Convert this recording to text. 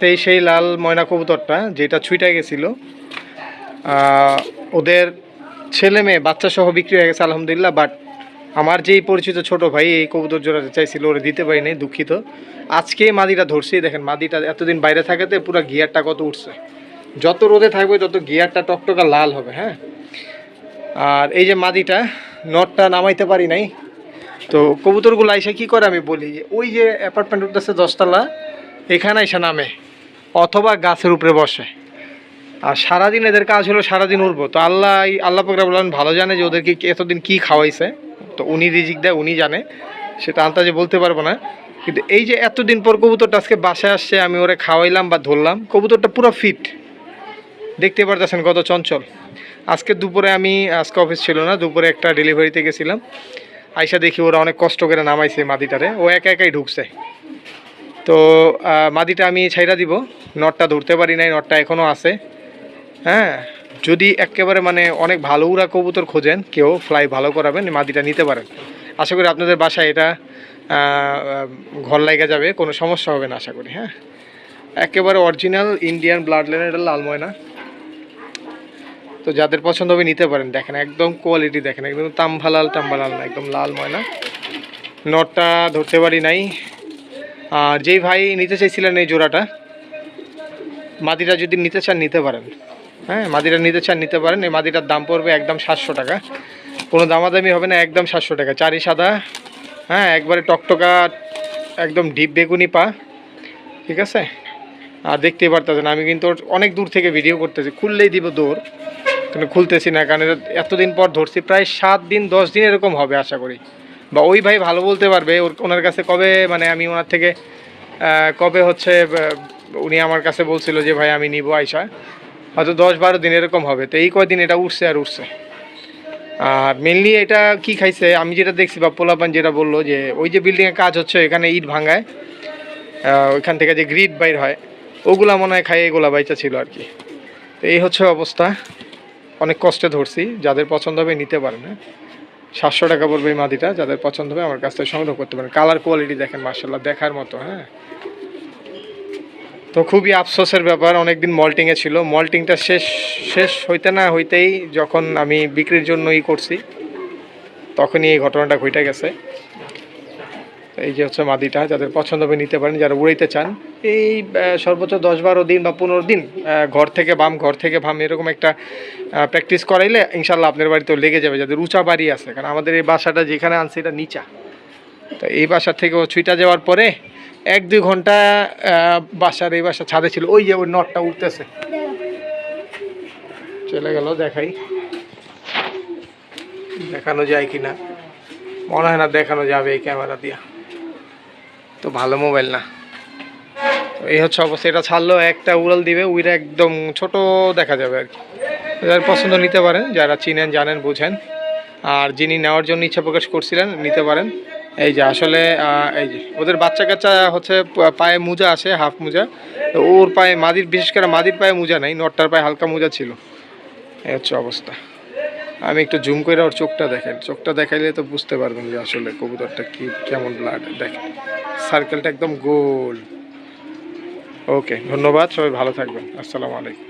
সেই সেই লাল ময়না কবুতরটা, যেটা ছুইটা গেছিল ওদের ছেলে মেয়ে বাচ্চা সহ বিক্রি হয়ে গেছে, আলহামদুলিল্লাহ বাট আমার যেই পরিচিত ছোট ভাই এই কবুতর জোড়াতে চাইছিল, ওরা দিতে পারিনি, দুঃখিত। আজকে মাদিটা ধরছি, দেখেন, মাদিটা এতদিন বাইরে থাকাতে পুরো গিয়ারটা কত উঠছে যত রোদে থাকবে, তত গিয়ারটা টকটকা লাল হবে হ্যাঁ? আর এই যে মাদিটা, নটটা নামাইতে পারি নাই। তো কবুতরগুলো আইসা কি করে আমি বলি, ওই যে অ্যাপার্টমেন্ট উঠতেছে দশতলা, এখানে এসে নামে। অথবা গাছের উপরে বসে। আর সারাদিন এদের কাজ হলো সারাদিন উঠবো তো আল্লাহ আল্লাহ পাকরা বললেন ভালো জানে যে ওদেরকে এতদিন কি খাওয়াইছে। তো উনি রিজিক দেয়, উনি জানে। সেটা আন্তাজে বলতে পারব না। কিন্তু এই যে এতদিন পর কবুতরটা আজকে বাসায় আসছে, আমি ওরে খাওয়াইলাম বা ধরলাম, কবুতরটা পুরো ফিট। দেখতে পারতেছেন কত চঞ্চল। আজকে দুপুরে আমি, আজকে অফিস ছিল না, দুপুরে একটা ডেলিভারিতে গেছিলাম। আইসা দেখি ওরা অনেক কষ্ট করে নামাইছে মাদিটারে ও একা একাই ঢুকছে। তো মাদিটা আমি ছাইরা দিব। নটটা ধরতে পারি নাই, নটটা এখনও আছে। হ্যাঁ যদি একেবারে মানে অনেক ভালো উড়া কবুতর খোঁজেন, কেউ ফ্লাই ভালো করাবেন, মাদিটা নিতে পারেন। আশা করি আপনাদের বাসায় এটা ঘর লাগা যাবে, কোনো সমস্যা হবে না আশা করি হ্যাঁ। একেবারে অরিজিনাল ইন্ডিয়ান ব্লাড লাইনের এটা লাল ময়না। তো যাদের পছন্দ হবে নিতে পারেন, দেখেন একদম কোয়ালিটি দেখেন, একদম তাম্বালাল টাম্বালাল না, একদম লাল ময়না। নটটা ধরতে পারি নাই। আর যেই ভাই নিতে চাইছিলেন এই জোড়াটা, মাদিটা যদি নিতে চান, নিতে পারেন। হ্যাঁ মাদিটা নিতে চান, নিতে পারেন। এই মাদিটার দাম পড়বে একদম সাতশো টাকা। কোনো দামাদামি হবে না, একদম সাতশো টাকা। চারি সাদা হ্যাঁ একবারে টকটকা, একদম ডিপ বেগুনি পা, ঠিক আছে? আর দেখতেই পারতেছেন, আমি কিন্তু অনেক দূর থেকে ভিডিও করতেছি, খুললেই দিব দৌড়, কিন্তু খুলতেছি না, কারণ এতদিন পর ধরছি, প্রায় সাত দিন, দশ দিন এরকম হবে, আশা করি। বা ওই ভাই ভালো বলতে পারবে, ওর, ওনার কাছে কবে মানে আমি ওনার থেকে কবে হচ্ছে উনি আমার কাছে বলছিল যে ভাই আমি নিব আইসা। হয়তো দশ বারো দিন এরকম হবে। তো এই কয়দিন এটা উঠছে আর উঠছে। আর মেনলি এটা কি খাইছে, আমি যেটা দেখছি বা পোলাপান যেটা বলল যে, ওই যে বিল্ডিংয়ে কাজ হচ্ছে এখানে ইট ভাঙায় ওইখান থেকে যে গ্রিড বাইর হয়, ওগুলা মনে হয় খাইয়ে এগুলা বাইচা ছিল আর কি। তো এই হচ্ছে অবস্থা। অনেক কষ্টে ধরছি, যাদের পছন্দ হবে নিতে পারে হ্যাঁ। সাতশো টাকা পড়বে এই মাদিটা, যাদের পছন্দ হবে আমার কাছ থেকে সংগ্রহ করতে পারেন। কালার কোয়ালিটি দেখেন মার্শাল্লাহ দেখার মতো হ্যাঁ। তো খুবই আফসোসের ব্যাপার, অনেকদিন মল্টিংয়ে ছিল। মল্টিংটা শেষ শেষ হইতে না হইতেই যখন আমি বিক্রির জন্য ই করছি, তখনই এই ঘটনাটা ঘটে গেছে। এই যে হচ্ছে মাদিটা, যাদের পছন্দ হবে নিতে পারেন, যারা উড়াইতে চান, এই সর্বোচ্চ দশ বারো দিন বা পনেরো দিন ঘর থেকে বাম, ঘর থেকে বাম এরকম একটা প্র্যাকটিস করাইলে ইনশাল্লাহ আপনার বাড়িতেও লেগে যাবে, যাদের উঁচা বাড়ি আছে, কারণ আমাদের এই বাসাটা যেখানে আনছে এটা নিচা। তো এই বাসার থেকে ও ছুইটা যাওয়ার পরে এক দুই ঘণ্টা বাসার এই বাসা ছাদে ছিল, ওই যে ওই নটটা উঠতেছে। চলে গেল, দেখাই। দেখানো যায় কি না মনে হয় না দেখানো যাবে এই ক্যামেরা দিয়া। তো ভালো মোবাইল না। এই হচ্ছে অবস্থা, এটা ছাড়লেও একটা উড়াল দিবে, উইরা একদম ছোট দেখা যাবে আর কি। যারা পছন্দ নিতে পারেন, যারা চিনেন, জানেন, বুঝেন, আর যিনি নেওয়ার জন্য ইচ্ছা প্রকাশ করছিলেন, নিতে পারেন। এই যে আসলে এই যে ওদের বাচ্চা কাচ্চা হচ্ছে পায়ে মোজা আছে, হাফ মোজা। ওর পায়ে মাদির, বিশেষ করে মাদির পায়ে মোজা নাই, নটটার পায়ে হালকা মোজা ছিল। এই হচ্ছে অবস্থা। আমি একটু জুম করে ওর চোখটা দেখেন চোখটা দেখাইলে তো বুঝতে পারবেন যে আসলে কবুতরটা কি, কেমন ব্লাড দেখেন। সার্কেলটা একদম গোল। ওকে ধন্যবাদ সবাই ভালো থাকবেন। আসসালামু আলাইকুম।